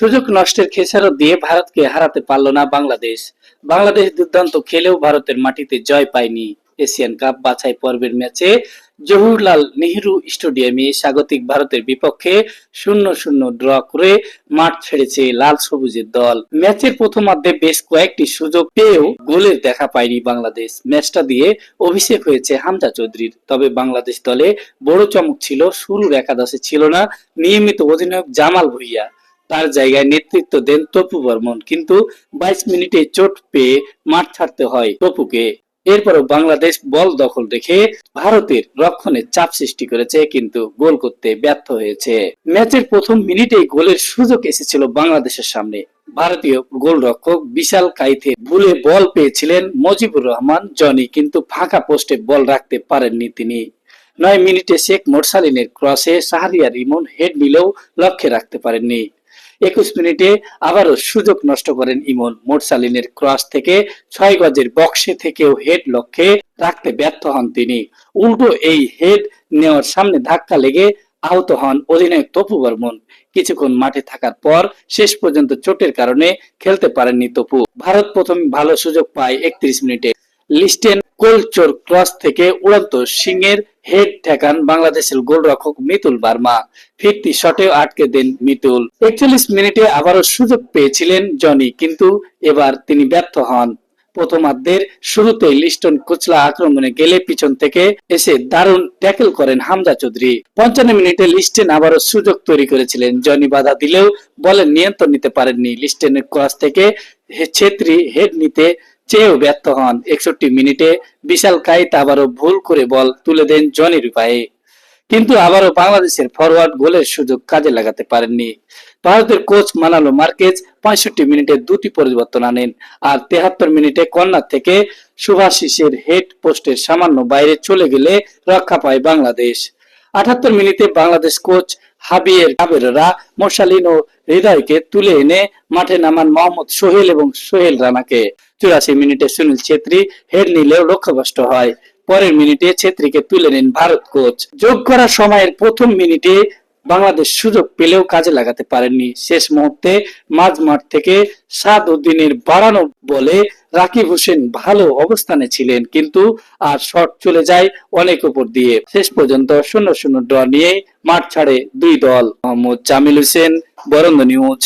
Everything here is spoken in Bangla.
সুযোগ নষ্টের খেসারত দিয়ে ভারতকে হারাতে পারল না বাংলাদেশ। বাংলাদেশ দুর্দান্ত খেলেও ভারতের মাটিতে জয় পায়নি। এশিয়ান কাপ বাছাই পর্বের ম্যাচে জওহরলাল নেহেরু স্টেডিয়ামে স্বাগতিক ভারতের বিপক্ষে শূন্য শূন্য ড্র করে মাঠ ছেড়েছে লাল সবুজের দল। ম্যাচের প্রথমার্ধে বেশ কয়েকটি সুযোগ পেয়েও গোলের দেখা পায়নি বাংলাদেশ। ম্যাচটা দিয়ে অভিষেক হয়েছে হামজা চৌধুরীর। তবে বাংলাদেশ দলে বড় চমক ছিল, শুরুর একাদশে ছিল না। নিয়মিত অধিনায়ক জামাল ভুইয়া তার জায়গায় নেতৃত্ব দেন তপু বর্মন। কিন্তু বাইশ মিনিটে চোট পেয়ে মাঠ ছাড়তে হয় তপুকে। এরপরও বাংলাদেশ বল দখল রেখে ভারতের রক্ষণে চাপ সৃষ্টি করেছে, কিন্তু গোল করতে ব্যর্থ হয়েছে। ম্যাচের প্রথম মিনিটেই গোলের সুযোগ এসেছিল বাংলাদেশের সামনে। ভারতীয় গোলরক্ষক বিশাল কাইথে ভুলে বল পেয়েছিলেন মজিবুর রহমান, জনি, কিন্তু ফাঁকা পোস্টে বল রাখতে পারেননি তিনি। নয় মিনিটে শেখ মোরসালিনের ক্রসে শাহরিয়ার রিমন হেড নিলেও লক্ষ্যে রাখতে পারেননি। একুশ মিনিটে আবারও সুযোগ নষ্ট করেন ইমন। মোরসালিনের ক্রস থেকে ছয় গজের বক্সে থেকেও হেড লক্ষ্যে রাখতে ব্যর্থ হন তিনি। উল্টো এই হেড নেওয়ার সামনে ধাক্কা লেগে আহত হন অধিনায়ক তপু বর্মন। কিছুক্ষণ মাঠে থাকার পর শেষ পর্যন্ত চোটের কারণে খেলতে পারেননি তপু। ভারত প্রথম ভালো সুযোগ পায় একত্রিশ মিনিটে। লিস্টেন কোলচোর ক্রস থেকে উড়ন্ত সিংয়ের হেড ঠেকান বাংলাদেশের গোলরক্ষক মিতুল বার্মা। ফিরতি শটেও আটকে দেন মিতুল। একচল্লিশ মিনিটে আবারও সুযোগ পেয়েছিলেন জনি, কিন্তু এবার তিনি ব্যর্থ হন। প্রথমার্ধের শুরুতে লিস্টন কোচলা আক্রমণে গেলে পিছন থেকে এসে দারুণ ট্যাকেল করেন হামজা চৌধুরী। পঞ্চান্ন মিনিটে লিস্টেন আবারও সুযোগ তৈরি করেছিলেন। জনি বাধা দিলেও বলের নিয়ন্ত্রণ নিতে পারেননি। লিস্টেনের ক্রস থেকে ছেত্রী হেড নিতে চেয়েও ব্যর্থ হন। একষট্টি মিনিটে বিশাল কাইত আবারও ভুল করে বল তুলে দেন জনির পায়ে কিন্তু আবারও বাংলাদেশের ফরওয়ার্ড গোলের সুযোগ কাজে লাগাতে পারেননি। ভারতের কোচ মানালো মার্কেজ পঁয়ষট্টি মিনিটে দুটি পরিবর্তন আনেন আর তেহাত্তর মিনিটে কর্নার থেকে সুভাশিসের হেড পোস্টের সামান্য বাইরে চলে গেলে রক্ষা পায় বাংলাদেশ। আটাত্তর মিনিটে বাংলাদেশ কোচ হাবিয়ের কাবেররা মোশালিন ও হৃদয়কে তুলে এনে মাঠে নামান মোহাম্মদ সোহেল এবং সোহেল রানাকে। চুরাশি মিনিটে সুনীল ছেত্রী, হেড নিলেও লক্ষ্যভ্রষ্ট হয়। পরের মিনিটে ছেত্রীকে তুলে নেন ভারত কোচ। যোগ করা সময়ের প্রথম মিনিটে বাংলাদেশ সুযোগ পেলেও কাজে লাগাতে পারেননি। শেষ মুহূর্তে মাঝ মাঠ থেকে সাদ উদ্দিনের বাড়ানো বলে রাকিব হোসেন ভালো অবস্থানে ছিলেন, কিন্তু আর শট চলে যায় অনেক উপর দিয়ে। শেষ পর্যন্ত শূন্য শূন্য ড্র নিয়ে মাঠ ছাড়ে দুই দল। মোহাম্মদ জামিল হোসেন বরন্দ নিউজ।